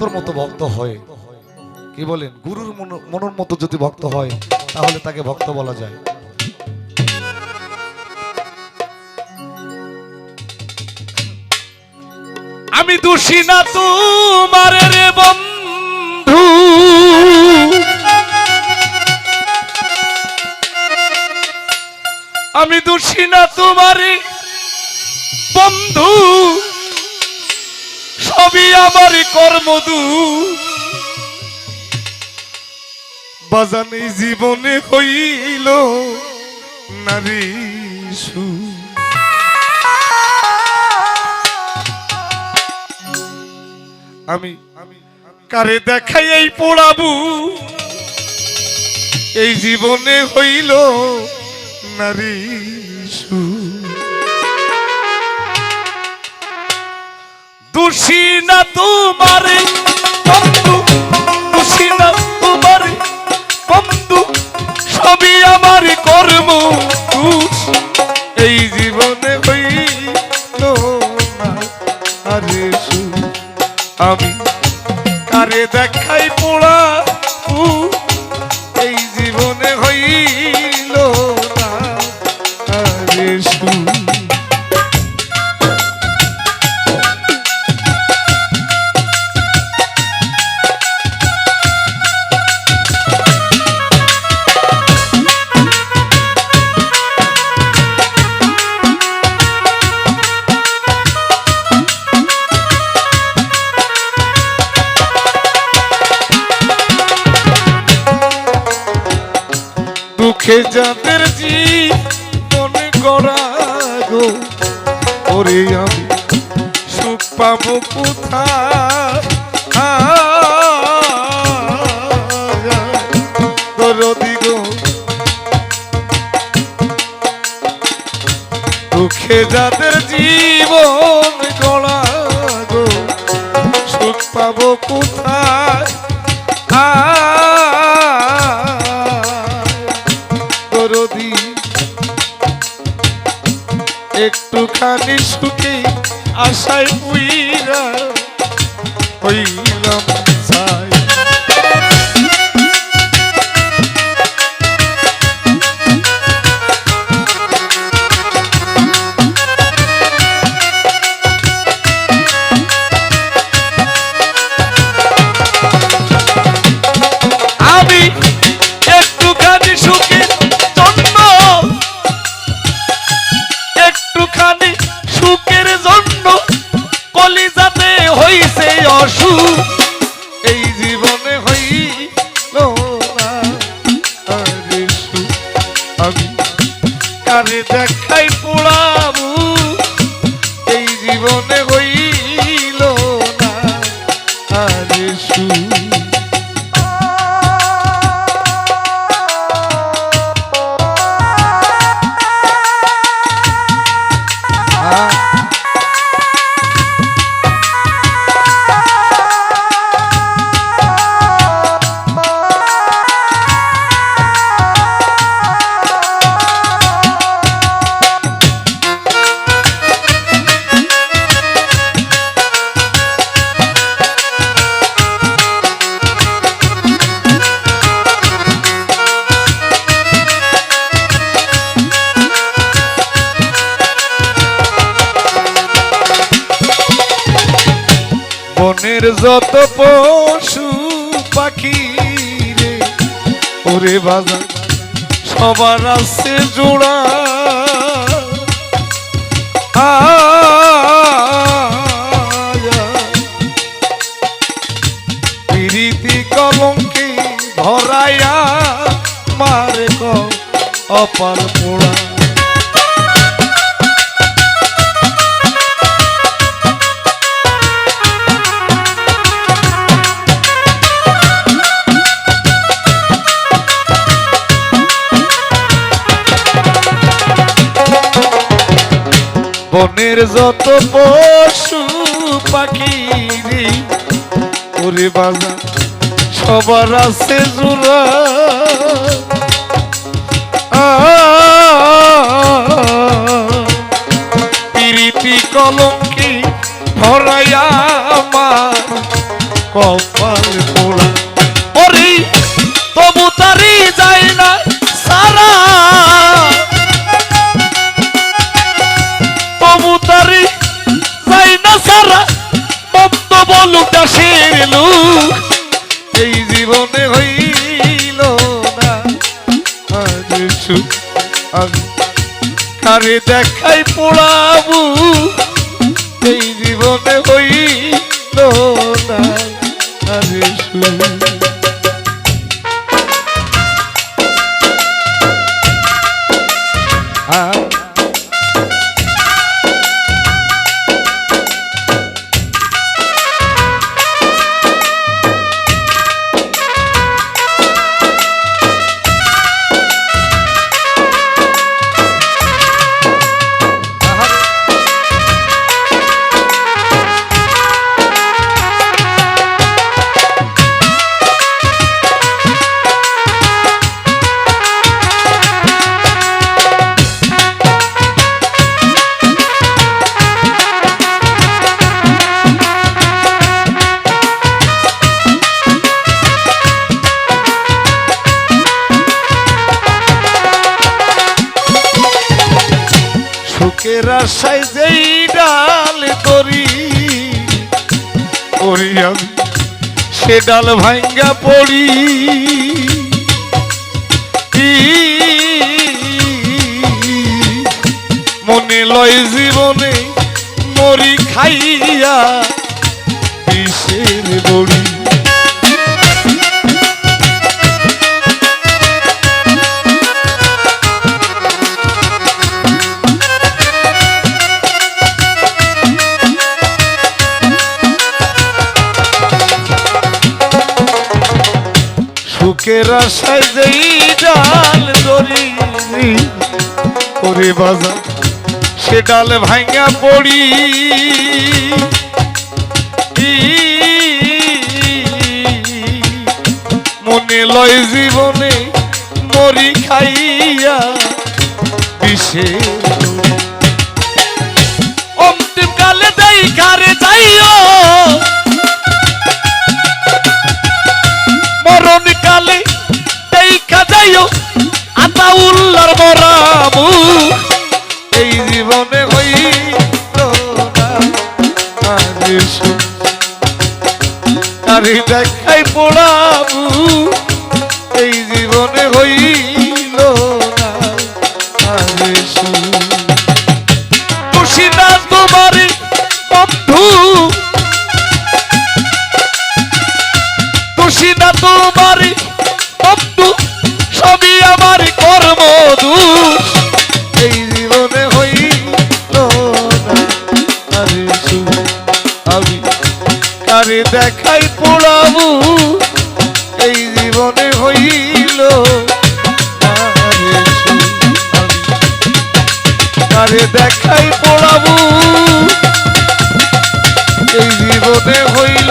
তোর মতো ভক্ত হয়। কি বলেন? গুরুর মনের মতো যদি ভক্ত হয়, তাহলে তাকে ভক্ত বলা যায়। আমি দোষী না তোমার রে বন্ধু। আমি দোষী না তোমার বন্ধু। সবই আমার কর্মদু বাজানে জীবনে হইল নারী সু। আমি কারে দেখাই এই পোড়াবু? এই জীবনে হইল নারী দোষী না তোমার বন্ধু দোষী না তোমার বন্ধু। যাদের জীবনে গড়া গো। ওরে আমি সুখ পাবো কোথায়? দুঃখে যাদের জীবন গড়া সুখ পাবো কোথায়? একটুখানি সুখে আশায় উইরা হইলাম। হইছে অসুখ, এই জীবনে হইল না। আমি কারে দেখাই পোড়াবু, এই জীবনে হইল না আরে সুখ বনের যত পশু পাখি রে, ওরে বাজার সবার আছে জোড়া। প্রীতি কলঙ্কে ধরাইয়া মারে ক অপার পোড়া। বনের যত পশু পাখি ওরে বাজা সবার আছে জোড়া প্রীতি কলঙ্কি ভরাইয়া আমার কপাল দাসের লোক, এই জীবনে হইল না। আজ সুখ কারে দেখাই পোড়াবু, এই জীবনে হইল না। আজ সুখ আশায় যেই ডাল করি করি আমি, সে ডাল ভাঙ্গা পড়ি। মনে লয় জীবনে মরি খাইয়া সুখের আশায় যেই ডাল ধরি ওরে বাজার, সে ডাল ভাঙ্গা পড়ি। মনে লয় জীবনে মরি খাইয়া বিষে? অন্তিম কালে দেই ঘরে যাইও। কালে দেখা যাইও আতা উল্লার মরামু এই জীবনে হইল না। দেখাই পড়াবু কারে দেখাই পড়াবো। এই জীবনে হইল